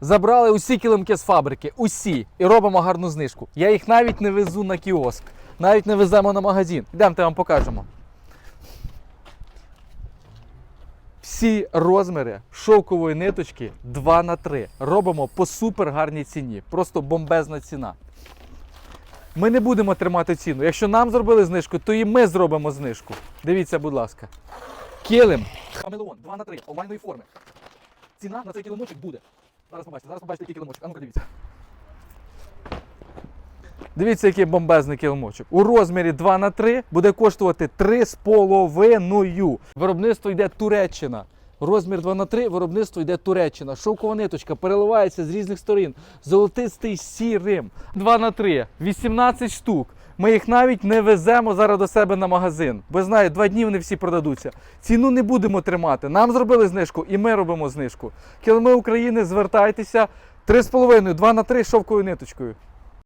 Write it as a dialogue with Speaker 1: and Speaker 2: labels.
Speaker 1: Забрали усі килимки з фабрики, усі, і робимо гарну знижку. Я їх навіть не везу на кіоск, навіть не веземо на магазин. Йдемте вам покажемо. Всі розміри шовкової ниточки 2 на 3 робимо по супер гарній ціні. Просто бомбезна ціна. Ми не будемо тримати ціну. Якщо нам зробили знижку, то і ми зробимо знижку. Дивіться, будь ласка. Килим. Хамелеон 2 на 3 овальної форми. Ціна на цей килимочок буде. Зараз побачите, зараз побачите, який килимочок. А ну-ка дивіться. Дивіться, який бомбезний килимочок. У розмірі 2 на 3 буде коштувати 3,5. Виробництво йде Туреччина. Розмір 2 на 3 виробництво йде Туреччина. Шовкова ниточка переливається з різних сторін. Золотистий сірим. 2 на 3 18 штук. Ми їх навіть не веземо зараз до себе на магазин. Бо знаю, два дні вони всі продадуться. Ціну не будемо тримати. Нам зробили знижку і ми робимо знижку. Килими України, звертайтеся. 3,5, 2 на 3 шовковою ниточкою.